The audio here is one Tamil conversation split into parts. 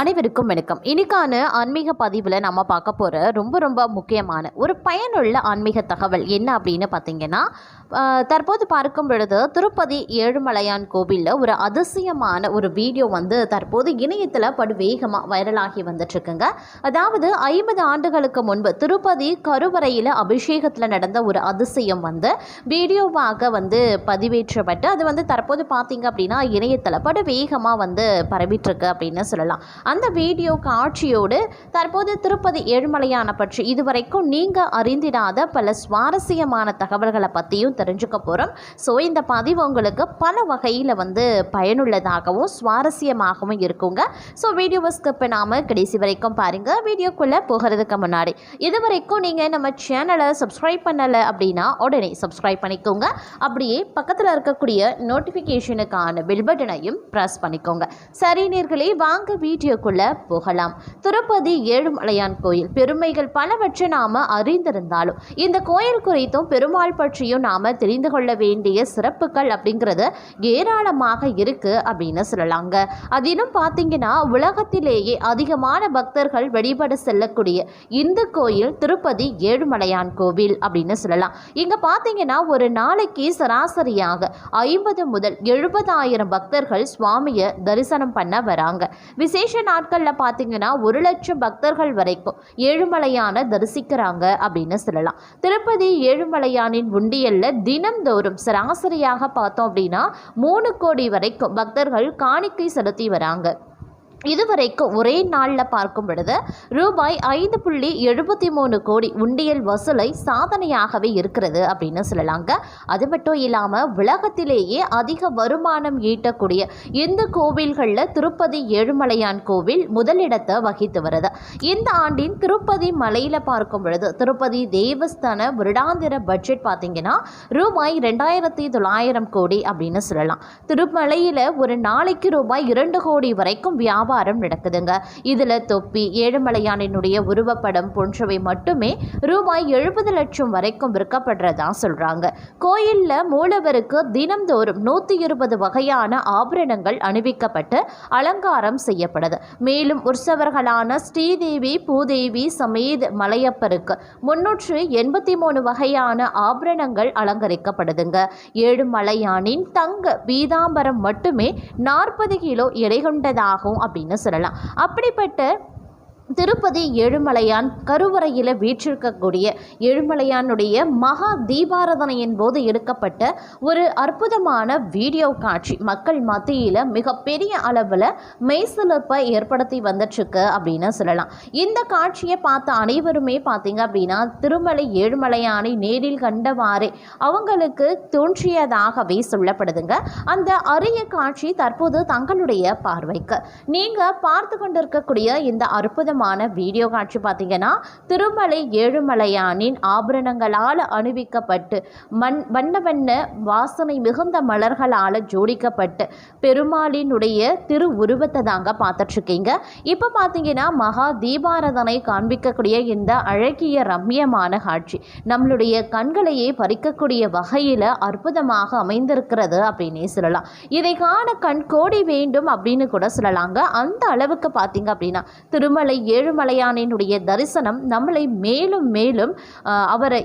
அனைவருக்கும் வணக்கம். இன்னைக்கான ஆன்மீக பதிவில் நம்ம பார்க்க போகிற ரொம்ப ரொம்ப முக்கியமான ஒரு பயனுள்ள ஆன்மீக தகவல் என்ன அப்படின்னு பார்த்தீங்கன்னா தற்போது பார்க்கும் பொழுது திருப்பதி ஏழுமலையான் கோவிலில் ஒரு அதிசயமான ஒரு வீடியோ வந்து தற்போது இணையத்தில் படு வேகமாக வைரலாகி வந்துட்டுருக்குங்க. அதாவது ஐம்பது ஆண்டுகளுக்கு முன்பு திருப்பதி கருவறையில் அபிஷேகத்தில் நடந்த ஒரு அதிசயம் வந்து வீடியோவாக வந்து பதிவேற்றப்பட்டு அது வந்து தற்போது பார்த்தீங்க அப்படின்னா இணையத்தில் படு வேகமாக வந்து பரவிட்டுருக்கு அப்படின்னு சொல்லலாம். அந்த வீடியோ காட்சியோடு தற்போது திருப்பதி ஏழுமலையான பற்றி இதுவரைக்கும் நீங்கள் அறிந்திடாத பல சுவாரஸ்யமான தகவல்களை பற்றியும் தெரிஞ்சுக்க போகிறோம் ஸோ இந்த பதிவு உங்களுக்கு பல வகையில் வந்து பயனுள்ளதாகவும் சுவாரஸ்யமாகவும் இருக்குங்க. ஸோ வீடியோவை ஸ்கிப் பண்ணாமல் கடைசி வரைக்கும் பாருங்கள் வீடியோக்குள்ளே போகிறதுக்கு முன்னாடி இது வரைக்கும் நீங்கள் நம்ம சேனலை சப்ஸ்கிரைப் பண்ணலை அப்படின்னா உடனே சப்ஸ்கிரைப் பண்ணிக்கோங்க. அப்படியே பக்கத்தில் இருக்கக்கூடிய நோட்டிஃபிகேஷனுக்கான பில் பட்டனையும் ப்ரெஸ் பண்ணிக்கோங்க. சரி நேர்களே வாங்க வீடியோ வீடியோக்குள்ளே போகலாம். திருப்பதி ஏழுமலையான் கோயில். பெருமைகள் பலவற்றை நாம் அறிந்திருந்தாலும் இந்த கோயில் குறித்தும் பெருமாள் பற்றியும் நாம் தெரிந்து கொள்ள வேண்டிய சிறப்புகள் அப்படிங்கிறது ஏராளமாக இருக்கு அப்படின்னு சொல்லலாங்க. அதிலும் பார்த்தீங்கன்னா உலகத்திலேயே அதிகமான பக்தர்கள் வழிபட செல்லக்கூடிய இந்த கோயில் திருப்பதி ஏழுமலையான் கோவில் அப்படின்னு சொல்லலாம். இங்க பார்த்தீங்கன்னா ஒரு நாளைக்கு சராசரியாக ஐம்பது முதல் எழுபதாயிரம் பக்தர்கள் சுவாமியை தரிசனம் பண்ண வராங்க. விசேஷ நாட்களில் பார்த்தீங்கன்னா ஒரு லட்சம் பக்தர்கள் வரைக்கும் ஏழுமலையான தரிசிக்கிறாங்க அப்படின்னு சொல்லலாம். திருப்பதி ஏழுமலையானின் உண்டியல்ல தினம்தோறும் சராசரியாக பார்த்தோம் அப்படின்னா மூணு கோடி வரைக்கும் பக்தர்கள் காணிக்கை செலுத்தி வராங்க. இதுவரைக்கும் ஒரே நாளில் பார்க்கும் பொழுது ரூபாய் ஐந்து புள்ளி எழுபத்தி மூணு கோடி உண்டியல் வசூலை சாதனையாகவே இருக்கிறது அப்படின்னு சொல்லலாங்க. அது மட்டும் இல்லாமல் உலகத்திலேயே அதிக வருமானம் ஈட்டக்கூடிய இந்த கோவில்களில் திருப்பதி ஏழுமலையான் கோவில் முதலிடத்தை வகித்து வருது. இந்த ஆண்டின் திருப்பதி மலையில் பார்க்கும் பொழுது திருப்பதி தேவஸ்தான வருடாந்திர பட்ஜெட் பார்த்தீங்கன்னா ரூபாய் ரெண்டாயிரத்தி தொள்ளாயிரம் கோடி அப்படின்னு சொல்லலாம். திருமலையில் ஒரு நாளைக்கு ரூபாய் இரண்டு கோடி வரைக்கும் வியாபாரம் நடக்குதுங்க. இதில் தொப்பி ஏழுமலையானினுடைய உருவப்படம் போன்றவை மட்டுமே ரூபாய் எழுபது லட்சம் வரைக்கும் விற்கப்படுறதா சொல்கிறாங்க கோயிலில் மூலவருக்கு தினம்தோறும் நூற்றி இருபது வகையான ஆபரணங்கள் அணிவிக்கப்பட்டு அலங்காரம் செய்யப்படுது. மேலும் உற்சவர்களான ஸ்ரீதேவி பூதேவி சமேத மலையப்பருக்கு முன்னூற்று எண்பத்தி மூணு வகையான ஆபரணங்கள் அலங்கரிக்கப்படுதுங்க. ஏழுமலையானின் தங்க பீதாம்பரம் மட்டுமே நாற்பது கிலோ எடை கொண்டதாகும் அப்படின்னு சொல்லலாம். அப்படிப்பட்ட திருப்பதி ஏழுமலையான் கருவறையில் வீற்றிருக்கக்கூடிய ஏழுமலையானுடைய மகா தீபாராதனையின் போது எடுக்கப்பட்ட ஒரு அற்புதமான வீடியோ காட்சி. மக்கள் மத்தியில் மிகப்பெரிய அளவில் மெய்சிலிர்ப்பை ஏற்படுத்தி வந்துட்டுருக்கு அப்படின்னு சொல்லலாம். இந்த காட்சியை பார்த்த அனைவருமே பார்த்தீங்க அப்படின்னா திருமலை ஏழுமலையானை நேரில் கண்டவாறே அவங்களுக்கு தோன்றியதாகவே சொல்லப்படுதுங்க. அந்த அரிய காட்சி தற்போது தங்களுடைய பார்வைக்கு. நீங்கள் பார்த்து கொண்டிருக்கக்கூடிய இந்த அற்புதமான வீடியோ காட்சி பார்த்தீங்கன்னா திருமலை ஏழுமலையானின் ஆபரணங்களால் அணிவிக்கப்பட்டு மண் வண்ண வண்ண வாசனை மிகுந்த மலர்களால் ஜோடிக்கப்பட்டு பெருமாளினுடைய திரு உருவத்தை தாங்க பார்த்துட்ருக்கீங்க. இப்போ பார்த்தீங்கன்னா மகா தீபாரதனை காண்பிக்கக்கூடிய இந்த அழகிய ரம்மியமான காட்சி நம்மளுடைய கண்களையே பறிக்கக்கூடிய வகையில் அற்புதமாக அமைந்திருக்கிறது அப்படின்னே சொல்லலாம். இதை காண கண் கோடி வேண்டும் அப்படின்னு கூட சொல்லலாங்க. அந்த அளவுக்கு பார்த்தீங்க அப்படின்னா திருமலை ஏழுமலையானினுடைய தரிசனம் நம்மளை மேலும் மேலும் அவரை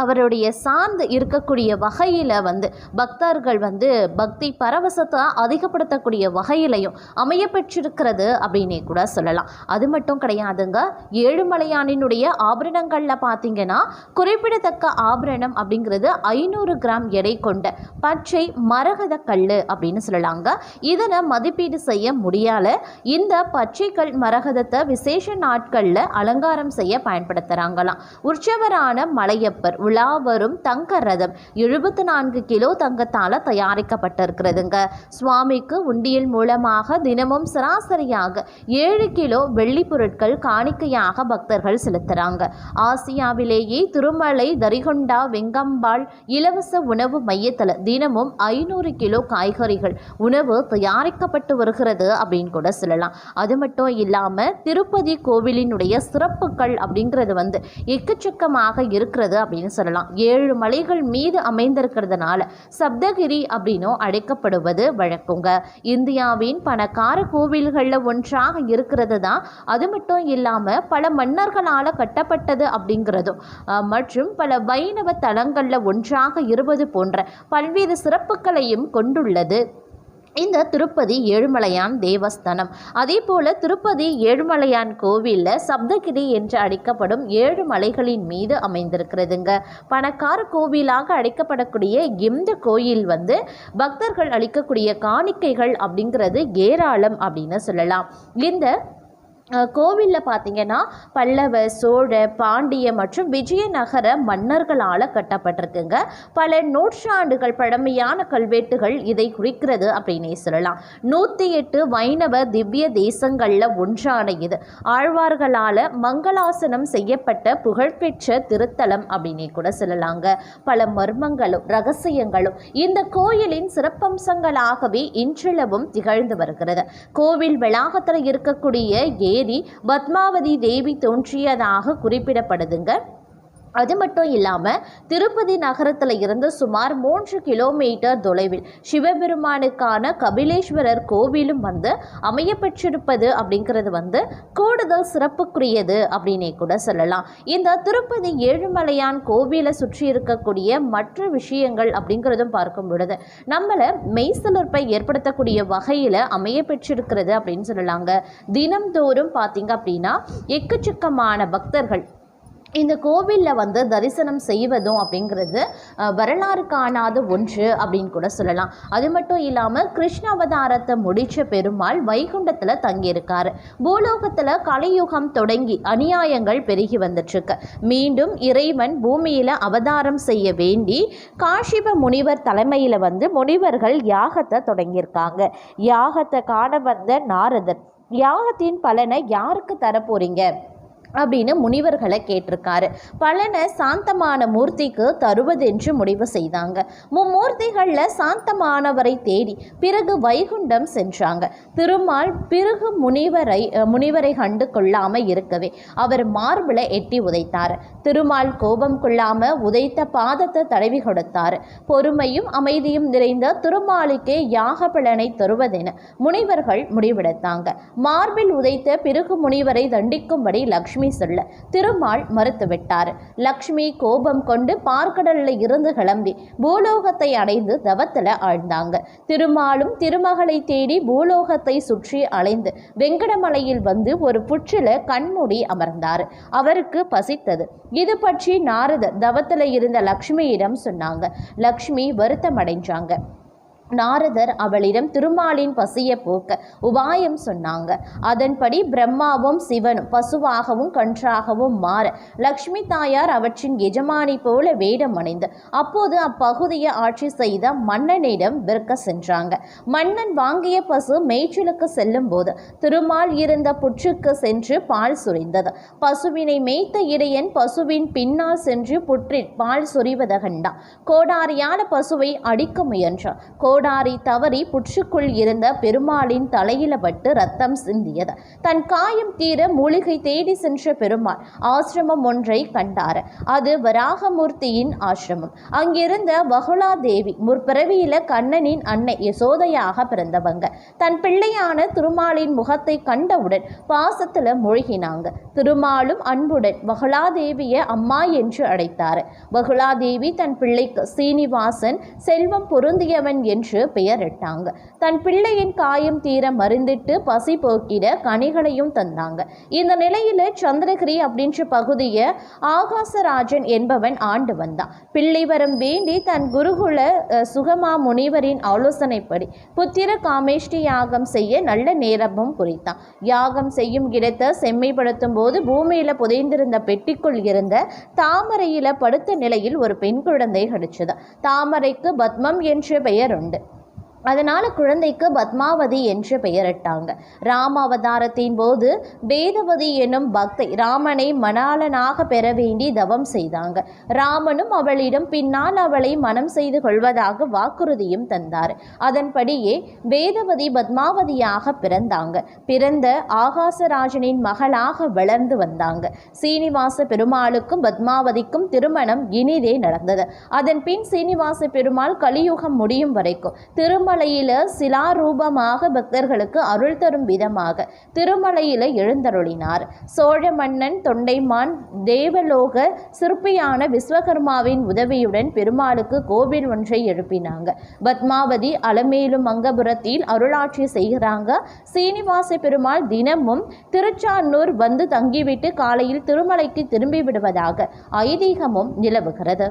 அவருடைய சார்ந்து இருக்கக்கூடிய வகையில் வந்து பக்தர்கள் வந்து பக்தி பரவசத்தை அதிகப்படுத்தக்கூடிய வகையிலையும் அமையப்பெற்றிருக்கிறது அப்படின்னே கூட சொல்லலாம். அது மட்டும் கிடையாதுங்க. ஏழுமலையானினுடைய ஆபரணங்களில் பார்த்தீங்கன்னா குறிப்பிடத்தக்க ஆபரணம் அப்படிங்கிறது ஐநூறு கிராம் எடை கொண்ட பச்சை மரகத கல் அப்படின்னு சொல்லலாங்க. இதனை மதிப்பீடு செய்ய முடியாத இந்த பச்சை கல் மரகதத்தை விசேஷ நாட்களில் அலங்காரம் செய்ய பயன்படுத்துகிறாங்களாம் உற்சவரான மலையப்பர் உலா வரும் தங்க ரதம். எழுபத்தி நான்கு கிலோ தங்கத்தால் தயாரிக்கப்பட்டிருக்கிறதுங்க. சுவாமிக்கு உண்டியல் மூலமாக தினமும் சராசரியாக ஏழு கிலோ வெள்ளி பொருட்கள் காணிக்கையாக பக்தர்கள் செலுத்துகிறாங்க ஆசியாவிலேயே திருமலை தரிகொண்டா வெங்கம்பாள் இலவச உணவு மையத்தில் தினமும் ஐநூறு கிலோ காய்கறிகள் உணவு தயாரிக்கப்பட்டு வருகிறது அப்படின்னு கூட சொல்லலாம். அது மட்டும் இல்லாமல் திருப்பதி கோவிலினுடைய சிறப்புகள் அப்படிங்கிறது வந்து எக்கச்சக்கமாக இருக்கிறது அப்படின்னு அப்படின்னு சொல்லலாம். ஏழு மலைகள் மீது அமைந்திருக்கிறதுனால சப்தகிரி அப்படின்னும் அழைக்கப்படுவது வழக்குங்க. இந்தியாவின் பணக்கார கோவில்களில் ஒன்றாக இருக்கிறது தான். அது மட்டும் இல்லாமல் பல மன்னர்களால் கட்டப்பட்டது அப்படிங்கிறதும் மற்றும் பல வைணவ தலங்களில் ஒன்றாக இருப்பது போன்ற பல்வேறு சிறப்புகளையும் கொண்டுள்ளது. இந்த திருப்பதி ஏழுமலையான் தேவஸ்தானம். அதே போல திருப்பதி ஏழுமலையான் கோவிலில் சப்தகிரி என்று அழைக்கப்படும் ஏழு மலைகளின் மீது அமைந்திருக்கிறதுங்க. பணக்கார கோவிலாக அழைக்கப்படக்கூடிய இந்த கோயில் வந்து பக்தர்கள் அளிக்கக்கூடிய காணிக்கைகள் அப்படிங்கிறது ஏராளம் அப்படின்னு சொல்லலாம். இந்த கோவிலில் பார்த்தீங்கன்னா பல்லவ சோழ பாண்டிய மற்றும் விஜயநகர மன்னர்களால் கட்டப்பட்டிருக்குங்க. பல நூற்றாண்டுகள் பழமையான கல்வெட்டுகள் இதை குறிக்கிறது அப்படின்னே சொல்லலாம். நூற்றி எட்டு வைணவ திவ்ய தேசங்களில் ஒன்றான இது. ஆழ்வார்களால் மங்களாசனம் செய்யப்பட்ட புகழ்பெற்ற திருத்தலம் அப்படின்னே கூட சொல்லலாங்க. பல மர்மங்களும் ரகசியங்களும் இந்த கோயிலின் சிறப்பம்சங்களாகவே இன்றளவும் திகழ்ந்து வருகிறது. கோவில் வளாகத்தில் இருக்கக்கூடிய ஏ தேதி பத்மாவதி தேவி தோன்றியதாக குறிப்பிடப்படுதுங்க. அது மட்டும் இல்லாமல் திருப்பதி நகரத்தில் இருந்து சுமார் மூன்று கிலோமீட்டர் தொலைவில் சிவபெருமானுக்கான கபிலேஸ்வரர் கோவிலும் வந்து அமையப்பெற்றிருப்பது அப்படிங்கிறது வந்து கூடுதல் சிறப்புக்குரியது அப்படின்னே கூட சொல்லலாம். இந்த திருப்பதி ஏழுமலையான் கோவிலை சுற்றி இருக்கக்கூடிய மற்ற விஷயங்கள் அப்படிங்கிறதும் பார்க்கும் பொழுது நம்மளை மெய்சிலிர்ப்பை ஏற்படுத்தக்கூடிய வகையில் அமையப்பெற்றிருக்கிறது அப்படின்னு சொல்லலாங்க. தினம்தோறும் பார்த்தீங்க அப்படின்னா எக்கச்சக்கமான பக்தர்கள் இந்த கோவிலில் வந்து தரிசனம் செய்வதும் அப்படிங்கிறது வரலாறு காணாத ஒன்று அப்படின்னு கூட சொல்லலாம். அது மட்டும் இல்லாமல் கிருஷ்ண அவதாரத்தை முடித்த பெருமாள் வைகுண்டத்தில் தங்கியிருக்காரு. பூலோகத்தில் கலியுகம் தொடங்கி அநியாயங்கள் பெருகி வந்துட்டுருக்கு. மீண்டும் இறைவன் பூமியில் அவதாரம் செய்ய வேண்டி காஷிப முனிவர் தலைமையில் வந்து முனிவர்கள் யாகத்தை தொடங்கியிருக்காங்க. யாகத்தை காண வந்த நாரதர் யாகத்தின் பலனை யாருக்கு தரப்போறீங்க? அப்படின்னு முனிவர்களை கேட்டிருக்காரு. பலனை சாந்தமான மூர்த்திக்கு தருவதென்று முடிவு செய்தாங்க. மும்மூர்த்திகளில் சாந்தமானவரை தேடி பிறகு வைகுண்டம் சென்றாங்க. திருமால் பிறகு முனிவரை முனிவரை கண்டு கொள்ளாமல் இருக்கவே அவர் மார்பிளை எட்டி உதைத்தார். திருமால் கோபம் கொள்ளாமல் உதைத்த பாதத்தை தடவி கொடுத்தார். பொறுமையும் அமைதியும் நிறைந்த திருமாலுக்கே யாக பலனை தருவதென முனிவர்கள் முடிவெடுத்தாங்க. மார்பில் உதைத்த பிறகு முனிவரை தண்டிக்கும்படி லக்ஷ்மி சொல்ல திருமால் மறுத்துவிட்டார். லக்ஷ்மி கோபம் கொண்டு பார்க்கடல்ல இருந்து கிளம்பி பூலோகத்தை அடைந்து தவத்துல ஆழ்ந்தாங்க. திருமாலும் திருமகளை தேடி பூலோகத்தை சுற்றி அலைந்து வெங்கடமலையில் வந்து ஒரு புற்றில கண்மூடி அமர்ந்தார். அவருக்கு பசித்தது. இது பற்றி நாரதர் தவத்துல இருந்த லக்ஷ்மியிடம் சொன்னாங்க. லக்ஷ்மி வருத்தம் அடைஞ்சாங்க நாரதர் அவளிடம் திருமாலின் பசிய போக்க உபாயம் சொன்னாங்க. அதன்படி பிரம்மாவும் சிவனும் பசுவாகவும் கன்றாகவும் மாற லக்ஷ்மி தாயார் அவற்றின் எஜமானி போல வேடம் அணிந்து அப்போது அப்பகுதியை ஆட்சி செய்த மன்னனிடம் விற்க சென்றாங்க. மன்னன் வாங்கிய பசு மேய்ச்சலுக்கு செல்லும் போது திருமால் இருந்த புற்றுக்கு சென்று பால் சுரிந்தது. பசுவினை மேய்த்த இடையன் பசுவின் பின்னால் சென்று புற்றில் பால் சொரிவத கண்டான். கோடாரியான பசுவை அடிக்க முயன்றான். கோடாரி தவறி புற்றுக்குள் இருந்த பெருமாளின் தலையில பட்டு ரத்தம் சிந்தியது. தன் காயம் தீர மூலிகை தேடி சென்ற பெருமாள் ஆசிரமம் ஒன்றை கண்டார். அது வராகமூர்த்தியின் ஆசிரமம். அங்கிருந்த வகுலா தேவி முற்பிறவியில கண்ணனின் அன்னை யசோதையாக பிறந்தவங்க. தன் பிள்ளையான திருமாலின் முகத்தை கண்டவுடன் பாசத்துல மூழ்கினாங்க. திருமாலும் அன்புடன் வகுலாதேவியை அம்மா என்று அழைத்தார். வகுலாதேவி தன் பிள்ளைக்கு சீனிவாசன் செல்வம் பொருந்தியவன் என்று என்று பெயரிட்டாங்க. தன் பிள்ளையின் காயம் தீர மருந்திட்டு பசி போக்கிட கனிகளையும் தந்தாங்க. இந்த நிலையில சந்திரகிரி அப்படின்ற பகுதியை ஆகாசராஜன் என்பவன் ஆண்டு வந்தான். பிள்ளை வரம் வேண்டி தன் குருகுல சுகமா முனிவரின் ஆலோசனைப்படி புத்திர காமேஷ்டி யாகம் செய்ய நல்ல நேரமும் குறித்தான். யாகம் செய்யும் இடத்தை செம்மைப்படுத்தும் போது பூமியில புதைந்திருந்த பெட்டிக்குள் இருந்த தாமரையில படுத்த நிலையில் ஒரு பெண் குழந்தை கிடைச்சது. தாமரைக்கு பத்மம் என்ற பெயர் உண்டு. அதனால் குழந்தைக்கு பத்மாவதி என்று பெயரிட்டாங்க. ராம அவதாரத்தின் போது வேதவதி எனும் பக்தை ராமனை மணாளனாக பெற வேண்டி தவம் செய்தாங்க. ராமனும் அவளிடம் பின்னால் அவளை மனம் செய்து கொள்வதாக வாக்குறுதியும் தந்தார். அதன்படியே வேதவதி பத்மாவதியாக பிறந்தாங்க. பிறந்த ஆகாசராஜனின் மகளாக வளர்ந்து வந்தாங்க. சீனிவாச பெருமாளுக்கும் பத்மாவதிக்கும் திருமணம் இனிதே நடந்தது. அதன் பின் சீனிவாச பெருமாள் கலியுகம் முடியும் வரைக்கும் திருமலையில் சிலாரூபமாக பக்தர்களுக்கு அருள் தரும் விதமாக திருமலையில எழுந்தருளினார். சோழ மன்னன் தொண்டைமான் தேவலோக சிற்பியான விஸ்வகர்மாவின் உதவியுடன் பெருமாளுக்கு கோவில் ஒன்றை எழுப்பினாங்க. பத்மாவதி அலமேலும் மங்கபுரத்தில் அருளாட்சி செய்கிறாங்க. சீனிவாச பெருமாள் தினமும் திருச்சானூர் வந்து தங்கிவிட்டு காலையில் திருமலைக்கு திரும்பி விடுவதாக ஐதீகமும் நிலவுகிறது.